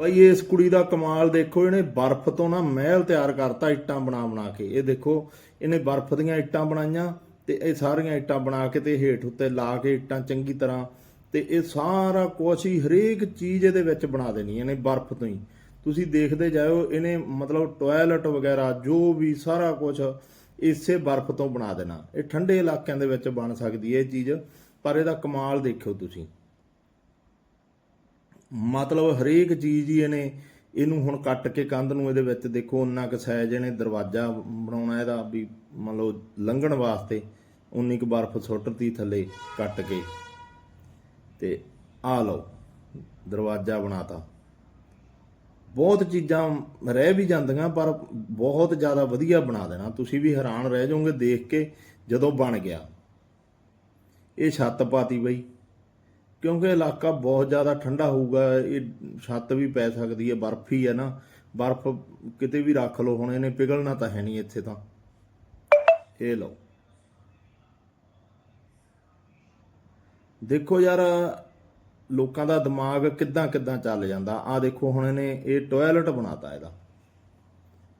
ਭਾਈ, ਇਸ ਕੁੜੀ ਦਾ ਕਮਾਲ ਦੇਖੋ, ਇਹਨੇ ਬਰਫ਼ ਤੋਂ ਨਾ ਮਹਿਲ ਤਿਆਰ ਕਰਤਾ ਇੱਟਾਂ ਬਣਾ ਬਣਾ ਕੇ। ਇਹ ਦੇਖੋ, ਇਹਨੇ ਬਰਫ਼ ਦੀਆਂ ਇੱਟਾਂ ਬਣਾਈਆਂ ਤੇ ਇਹ ਸਾਰੀਆਂ ਇੱਟਾਂ ਬਣਾ ਕੇ ਤੇ ਹੇਠ ਉੱਤੇ ਲਾ ਕੇ ਇੱਟਾਂ ਚੰਗੀ ਤਰ੍ਹਾਂ ਤੇ ਇਹ ਸਾਰਾ ਕੁਛ ਹੀ ਹਰੇਕ ਚੀਜ਼ ਇਹਦੇ ਵਿੱਚ ਬਣਾ ਦੇਣੀ ਇਹਨੇ ਬਰਫ਼ ਤੋਂ ਹੀ। ਤੁਸੀਂ ਦੇਖਦੇ ਜਾਓ ਇਹਨੇ ਮਤਲਬ ਟਾਇਲਟ ਵਗੈਰਾ ਜੋ ਵੀ ਸਾਰਾ ਕੁਝ ਇਸੇ ਬਰਫ਼ ਤੋਂ ਬਣਾ ਦੇਣਾ। ਇਹ ਠੰਡੇ ਇਲਾਕਿਆਂ ਦੇ ਵਿੱਚ ਬਣ ਸਕਦੀ ਹੈ ਇਹ ਚੀਜ਼, ਪਰ ਇਹਦਾ ਕਮਾਲ ਦੇਖਿਓ ਤੁਸੀਂ। ਮਤਲਬ ਹਰੇਕ ਚੀਜ਼ ਹੀ ਇਹਨੇ ਇਹਨੂੰ ਹੁਣ ਕੱਟ ਕੇ ਕੰਧ ਨੂੰ ਇਹਦੇ ਵਿੱਚ ਦੇਖੋ ਉਨਾ ਕੁ ਸਾਈਜ਼ ਇਹਨੇ ਦਰਵਾਜ਼ਾ ਬਣਾਉਣਾ ਇਹਦਾ ਵੀ ਮੰਨ ਲਓ ਲੰਘਣ ਵਾਸਤੇ ਉਨੀ ਕੁ ਬਰਫ਼ ਸੁੱਟਤੀ ਥੱਲੇ ਕੱਟ ਕੇ। ਤੇ ਆ ਲਓ, ਦਰਵਾਜ਼ਾ ਬਣਾਤਾ। ਬਹੁਤ ਚੀਜ਼ਾਂ ਰਹਿ ਵੀ ਜਾਂਦੀਆਂ ਪਰ ਬਹੁਤ ਜ਼ਿਆਦਾ ਵਧੀਆ ਬਣਾ ਦੇਣਾ। ਤੁਸੀਂ ਵੀ ਹੈਰਾਨ ਰਹਿ ਜਾਓਗੇ ਦੇਖ ਕੇ ਜਦੋਂ ਬਣ ਗਿਆ। ਇਹ ਛੱਤ ਪਾਤੀ ਬਈ। ਕਿਉਂਕਿ ਇਲਾਕਾ ਬਹੁਤ ਜ਼ਿਆਦਾ ਠੰਡਾ ਹੋਊਗਾ, ਇਹ ਛੱਤ ਵੀ ਪੈ ਸਕਦੀ ਹੈ, ਬਰਫ਼ ਹੀ ਹੈ ਨਾ। ਬਰਫ਼ ਕਿਤੇ ਵੀ ਰੱਖ ਲਓ, ਹੁਣ ਇਹਨੇ ਪਿਘਲਣਾ ਤਾਂ ਹੈ ਨਹੀਂ ਇੱਥੇ ਤਾਂ। ਇਹ ਲਓ। ਦੇਖੋ ਯਾਰ, ਲੋਕਾਂ ਦਾ ਦਿਮਾਗ ਕਿੱਦਾਂ ਕਿੱਦਾਂ ਚੱਲ ਜਾਂਦਾ। ਆ ਦੇਖੋ, ਹੁਣ ਇਹਨੇ ਇਹ ਟਾਇਲਟ ਬਣਾਤਾ ਇਹਦਾ।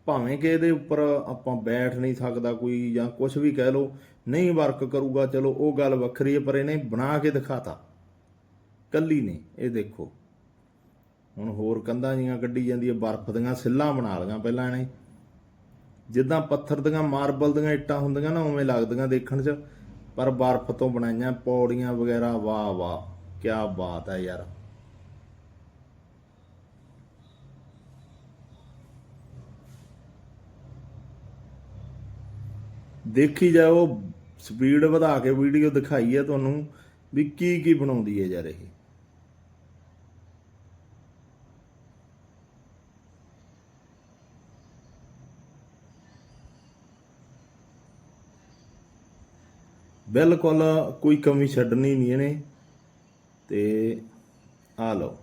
ਭਾਵੇਂ ਕਿ ਇਹਦੇ ਉੱਪਰ ਆਪਾਂ ਬੈਠ ਨਹੀਂ ਸਕਦਾ ਕੋਈ ਜਾਂ ਕੁਝ ਵੀ ਕਹਿ ਲਓ, ਨਹੀਂ ਵਰਕ ਕਰੂਗਾ, ਚਲੋ ਉਹ ਗੱਲ ਵੱਖਰੀ ਹੈ, ਪਰ ਇਹਨੇ ਬਣਾ ਕੇ ਦਿਖਾਤਾ। ਕੱਲੀ ਨੇ ਇਹ ਦੇਖੋ। ਹੁਣ ਹੋਰ ਕੰਧਾਂ ਜੀਆਂ ਕੱਢੀ ਜਾਂਦੀ ਹੈ ਬਰਫ਼ ਦੀਆਂ ਸਿੱਲਾਂ ਬਣਾ ਲਈਆਂ ਪਹਿਲਾਂ ਇਹਨੇ। ਜਿੱਦਾਂ ਪੱਥਰ ਦੀਆਂ ਮਾਰਬਲ ਦੀਆਂ ਇੱਟਾਂ ਹੁੰਦੀਆਂ ਨਾ, ਉਵੇਂ ਲੱਗਦੀਆਂ ਦੇਖਣ 'ਚ। ਪਰ ਬਰਫ਼ ਤੋਂ ਬਣਾਈਆਂ ਪੌੜੀਆਂ ਵਗੈਰਾ, ਵਾਹ ਵਾਹ ਕੀ ਬਾਤ ਹੈ ਯਾਰ। ਦੇਖੀ ਜਾਓ, ਸਪੀਡ ਵਧਾ ਕੇ ਵੀਡੀਓ ਦਿਖਾਈ ਹੈ ਤੁਹਾਨੂੰ ਵੀ ਕੀ ਕੀ ਬਣਾਉਂਦੀ ਹੈ ਯਾਰ ਇਹ। ਬਿਲਕੁਲ ਕੋਈ ਕਮੀ ਛੱਡਣੀ ਨਹੀਂ ਇਹਨੇ। ਤੇ ਆ ਲਓ।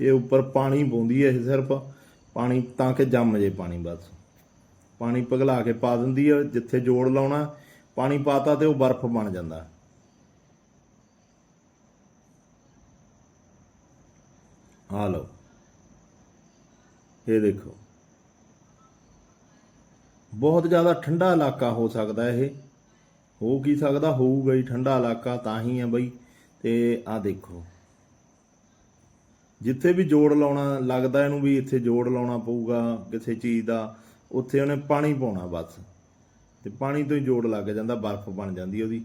ਇਹ ਉੱਪਰ ਪਾਣੀ ਪਾਉਂਦੀ ਹੈ ਇਹ ਸਿਰਫ। ਪਾਣੀ ਤਾਂ ਕਿ ਜੰਮ ਜੇ ਪਾਣੀ ਬਸ। ਪਾਣੀ ਪਗਲਾ ਕੇ ਪਾ ਦਿੰਦੀ ਹੈ, ਜਿੱਥੇ ਜੋੜ ਲਾਉਣਾ, ਪਾਣੀ ਪਾਤਾ ਤੇ ਉਹ ਬਰਫ਼ ਬਣ ਜਾਂਦਾ। ਆ ਲਓ। ਇਹ ਦੇਖੋ। ਬਹੁਤ ਜ਼ਿਆਦਾ ਠੰਡਾ ਇਲਾਕਾ ਹੋ ਸਕਦਾ ਇਹ। ਹੋ ਕੀ ਸਕਦਾ? ਹੋਊਗਾ ਹੀ ਠੰਡਾ ਇਲਾਕਾ, ਤਾਂ ਹੀ ਹੈ ਬਈ। ਤੇ ਆ ਦੇਖੋ। ਜਿੱਥੇ ਵੀ ਜੋੜ ਲਾਉਣਾ, ਲੱਗਦਾ ਇਹਨੂੰ ਵੀ ਇੱਥੇ ਜੋੜ ਲਾਉਣਾ ਪਊਗਾ ਕਿਸੇ ਚੀਜ਼ ਦਾ। ਉੱਥੇ ਉਹਨੇ ਪਾਣੀ ਪਾਉਣਾ ਬਸ। ਤੇ ਪਾਣੀ ਤੋਂ ਹੀ ਜੋੜ ਲੱਗ ਜਾਂਦਾ, ਬਰਫ਼ ਬਣ ਜਾਂਦੀ ਉਹਦੀ।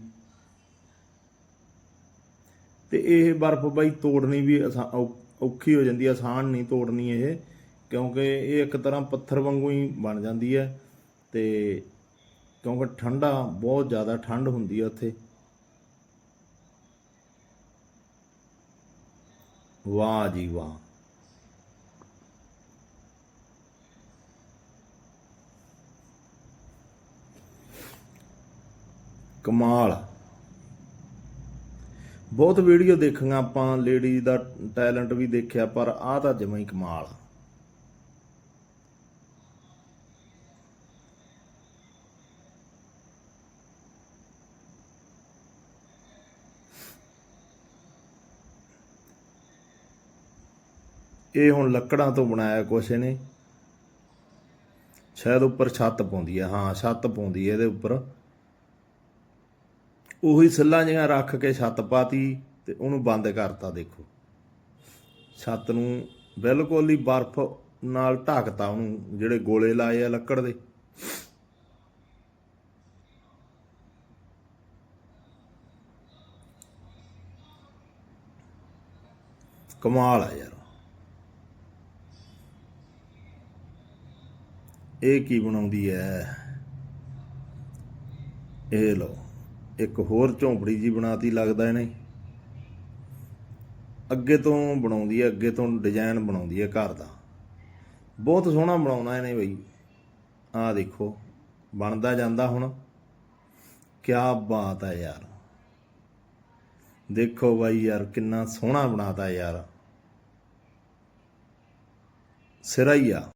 ਤੇ ਇਹ ਬਰਫ਼ ਬਾਈ ਤੋੜਨੀ ਵੀ ਆਸਾ- ਔ- ਔਖੀ ਹੋ ਜਾਂਦੀ, ਆਸਾਨ ਨਹੀਂ ਤੋੜਨੀ ਇਹ। ਕਿਉਂਕਿ ਇਹ ਇੱਕ ਤਰ੍ਹਾਂ ਪੱਥਰ ਵਾਂਗੂ ਹੀ ਬਣ ਜਾਂਦੀ ਹੈ। ਤੇ ਕਿਉਂਕਿ ਠੰਡਾ, ਬਹੁਤ ਜ਼ਿਆਦਾ ਠੰਡ ਹੁੰਦੀ ਆ ਉੱਥੇ। ਵਾਹ ਜੀ ਵਾਹ। ਕਮਾਲ। ਬਹੁਤ ਵੀਡੀਓ ਦੇਖੀਆਂ ਆਪਾਂ ਲੇਡੀ ਦਾ ਟੈਲੈਂਟ ਵੀ ਦੇਖਿਆ, ਪਰ ਆਹ ਤਾਂ ਜਮਾਂ ਹੀ ਕਮਾਲ ਆ। ਇਹ ਹੁਣ ਲੱਕੜਾਂ ਤੋਂ ਬਣਾਇਆ ਕੁਛ ਇਹਨੇ ਸ਼ਾਇਦ ਉੱਪਰ ਛੱਤ ਪਾਉਂਦੀ ਹੈ ਹਾਂ, ਛੱਤ ਪਾਉਂਦੀ ਹੈ ਇਹਦੇ ਉੱਪਰ। ਉਹੀ ਸਿੱਲਾਂ ਜਿਹੀਆਂ ਰੱਖ ਕੇ ਛੱਤ ਪਾਤੀ ਤੇ ਉਹਨੂੰ ਬੰਦ ਕਰਤਾ ਦੇਖੋ। ਛੱਤ ਨੂੰ ਬਿਲਕੁਲ ਹੀ ਬਰਫ਼ ਨਾਲ ਢੱਕਤਾ ਉਹਨੂੰ, ਜਿਹੜੇ ਗੋਲੇ ਲਾਏ ਆ ਲੱਕੜ ਦੇ। ਕਮਾਲ ਆ ਯਾਰ। ਇਹ ਕੀ ਬਣਾਉਂਦੀ ਹੈ ਇਹ ਲੋ ਇੱਕ ਹੋਰ ਝੌਂਪੜੀ ਜੀ ਬਣਾਤੀ ਲੱਗਦਾ ਇਹਨੇ। ਅੱਗੇ ਤੋਂ ਬਣਾਉਂਦੀ ਹੈ ਅੱਗੇ ਤੋਂ ਡਿਜ਼ਾਈਨ ਬਣਾਉਂਦੀ ਹੈ ਘਰ ਦਾ। ਬਹੁਤ ਸੋਹਣਾ ਬਣਾਉਣਾ ਇਹਨੇ ਬਈ। ਆਹ ਦੇਖੋ, ਬਣਦਾ ਜਾਂਦਾ ਹੁਣ। ਕੀ ਬਾਤ ਹੈ ਯਾਰ। ਦੇਖੋ ਬਾਈ ਯਾਰ, ਕਿੰਨਾ ਸੋਹਣਾ ਬਣਾਤਾ ਯਾਰ। ਸਿਰਾ ਹੀ ਆ।